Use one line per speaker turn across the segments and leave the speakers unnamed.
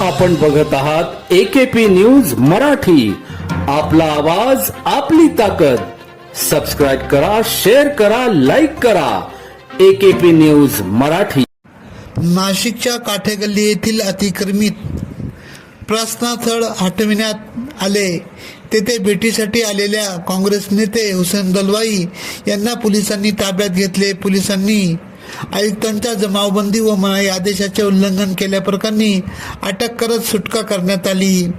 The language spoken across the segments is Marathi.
आपण बघत आहात एकेपी न्यूज मराठी. आपला आवाज आपली ताकद. सबस्क्राईब करा शेअर करा लाईक करा. AKP news Marathi.
नाशिकच्या काठेगल्ली येथील अतिक्रमित प्रश्नास्थळ हटविण्यात आले. तेथे भेटीसाठी आलेल्या काँग्रेस नेते हुसेन दलवाई यांना पोलिसांनी ताब्यात घेतले. पोलिसांनी आयुक्तांच्या जमावबंदी व मनाई आदेशाचे उल्लंघन केल्याप्रकरणी अटक करत सुटका करण्यात आली.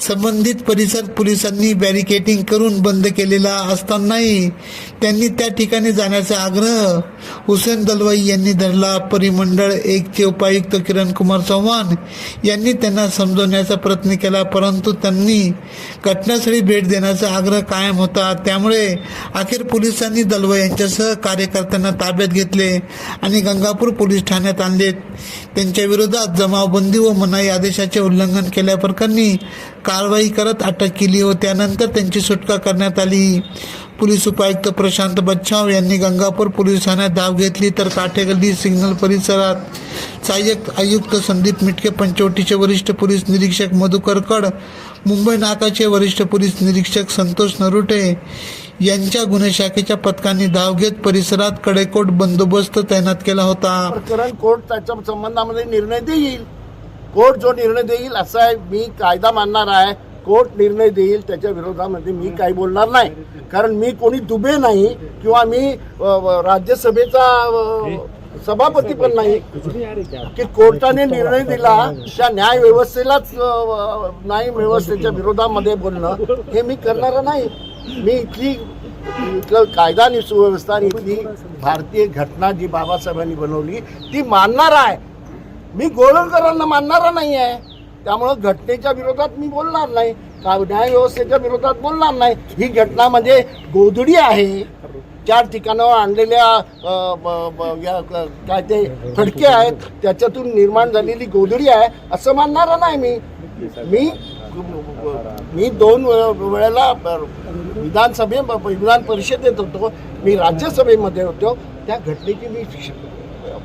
संबंधित परिसर पोलिसांनी बॅरिकेटिंग करून बंद केलेला असतानाही त्यांनी त्या ठिकाणी जाण्याचा आग्रह हुसेन दलवाई यांनी धरला. परिमंडळ एकचे उपायुक्त किरण कुमार चव्हाण यांनी त्यांना समजवण्याचा प्रयत्न केला परंतु त्यांनी घटनास्थळी भेट देण्याचा आग्रह कायम होता. त्यामुळे अखेर पोलिसांनी दलवाई यांच्यासह कार्यकर्त्यांना ताब्यात घेतले आणि गंगापूर पोलीस ठाण्यात आणले. त्यांच्या विरोधात जमावबंदी व मनाई आदेशाचे उल्लंघन केल्याप्रकरणी कारवाई करत अटक केली व त्यानंतर त्यांची सुटका करण्यात आली. पोलीस उपायुक्त प्रशांत बच्छाव यांनी गंगापूर पोलीस ठाण्यात धाव घेतली तर काठेगल्ली सिग्नल परिसरात सहाय्यक आयुक्त संदीप मिटके पंचवटीचे वरिष्ठ पोलीस निरीक्षक मधुकर कड मुंबई नाकाचे वरिष्ठ पोलीस निरीक्षक संतोष नरुटे यांच्या गुन्हे शाखेच्या पथकांनी धाव घेत परिसरात कडेकोट बंदोबस्त तैनात केला होता.
प्रकरण कोर्ट त्याच्या संबंधामध्ये निर्णय देईल. कोर्ट जो निर्णय देईल असा आहे मी कायदा मानणार आहे. कोर्ट निर्णय देईल त्याच्या विरोधामध्ये मी काही बोलणार नाही. कारण मी कोणी दुबे नाही किंवा मी राज्यसभेचा सभापती पण नाही. की कोर्टाने निर्णय दिला त्या न्याय व्यवस्थेलाच न्याय व्यवस्थेच्या विरोधामध्ये बोलणं हे मी करणार नाही. मी इथली इथलं कायदा आणि सुव्यवस्था आणि इथली भारतीय घटना जी बाबासाहेबांनी बनवली ती मानणार आहे. मी गोळवकरांना मानणारा नाही आहे त्यामुळं घटनेच्या विरोधात मी बोलणार नाही. का न्याय व्यवस्थेच्या विरोधात बोलणार नाही. ही घटना म्हणजे गोधडी आहे. चार ठिकाणावर आणलेल्या ब- ब- या काय ते फडके आहेत. त्याच्यातून निर्माण झालेली गोधडी आहे. असं मानणारा नाही मी. मी मी दोन वेळेला विधानसभे विधान परिषदेत होतो. मी राज्यसभेमध्ये होतो. त्या घटनेची मी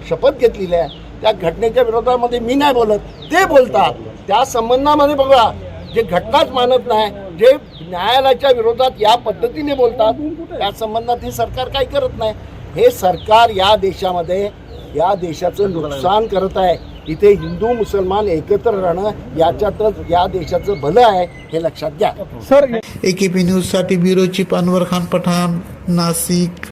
शपथ घेतलेली आहे. त्या घटनेच्या विरोधामध्ये मी नाही बोलत. ते बोलतात. त्या संबंधामध्ये बघा जे घटनाच मानत नाही जे न्यायालयाच्या विरोधात या पद्धतीने बोलतात त्या संबंधात हे सरकार काही करत नाही? हे सरकार या देशामध्ये या देशाचं नुकसान करत आहे. इथे हिंदू मुसलमान एकत्र राहणं याच्यातच या देशाचं भलं आहे हे लक्षात घ्या.
एकेपी न्यूजसाठी ब्युरो चीफ अनवर खान पठाण नाशिक.